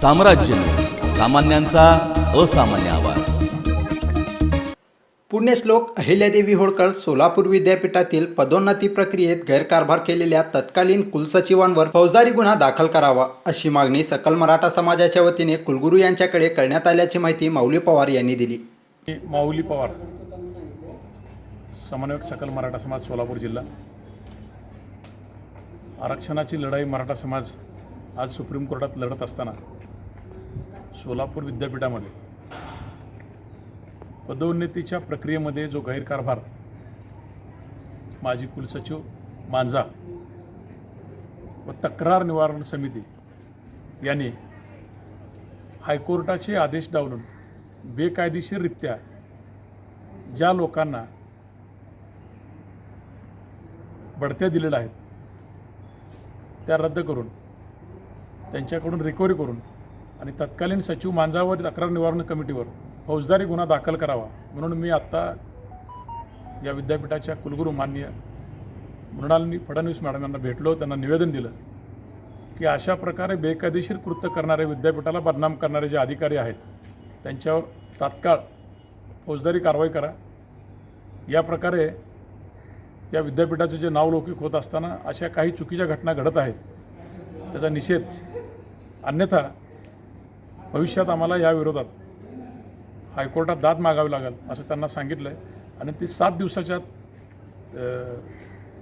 साम्राज्य सामान्यांचा असामान्य आवाज. पुण्यश्लोक अहिल्यादेवी होळकर सोलापूर विद्यापीठातील पदोन्नती प्रक्रियेत गैरकारभार केलेल्या तत्कालीन कुलसचिवांवर फौजदारी गुन्हा दाखल करावा अशी मागणी सकल मराठा समाजाच्या वतीने कुलगुरू यांच्याकडे करण्यात आल्याची माहिती माऊली पवार यांनी दिली. माऊली पवार समन्वयक सकल मराठा समाज सोलापूर जिल्हा. आरक्षणाची लढाई मराठा समाज आज सुप्रीम कोर्टात लढत असताना सोलापूर विद्यापीठामध्ये पदोन्नतीच्या प्रक्रियेमध्ये जो गैरकारभार माजी कुलसचिव मांजा व तक्रार निवारण समिती यांनी हायकोर्टाचे आदेश डावलून बेकायदेशीररित्या ज्या लोकांना बढत्या दिलेल्या आहेत त्या रद्द करून त्यांच्याकडून रिकव्हरी करून आणि तत्कालीन सचिव मांजावर तक्रार निवारण कमिटीवर फौजदारी गुन्हा दाखल करावा म्हणून मी आत्ता या विद्यापीठाच्या कुलगुरू माननीय मृणालिनी फडणवीस मॅडम यांना भेटलो त्यांना निवेदन दिलं की अशा प्रकारे बेकायदेशीर कृत्य करणारे विद्यापीठाला बदनाम करणारे जे अधिकारी आहेत त्यांच्यावर तात्काळ फौजदारी कारवाई करा. या प्रकारे या विद्यापीठाचे जे नावलौकिक होत असताना अशा काही चुकीच्या घटना घडत आहेत त्याचा निषेध अन्यथा भविष्यात आम्हाला या विरोधात हायकोर्टात दाद मागावी लागेल असं त्यांना सांगितलं आहे आणि ती सात दिवसाच्या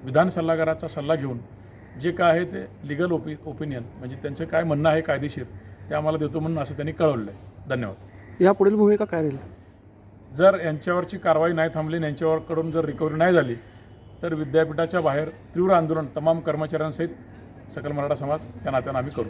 विधान सल्लागाराचा सल्ला घेऊन जे काय आहे ते लिगल ओपि ओपिनियन म्हणजे त्यांचं काय म्हणणं आहे कायदेशीर ते आम्हाला देतो म्हणून असं त्यांनी कळवलं आहे धन्यवाद. या पुढील भूमिका काय राहील? जर यांच्यावरची कारवाई नाही थांबली आणि यांच्यावरकडून जर रिकव्हरी नाही झाली तर विद्यापीठाच्या बाहेर तीव्र आंदोलन तमाम कर्मचाऱ्यांसहित सकल मराठा समाज या नात्यानं आम्ही करू.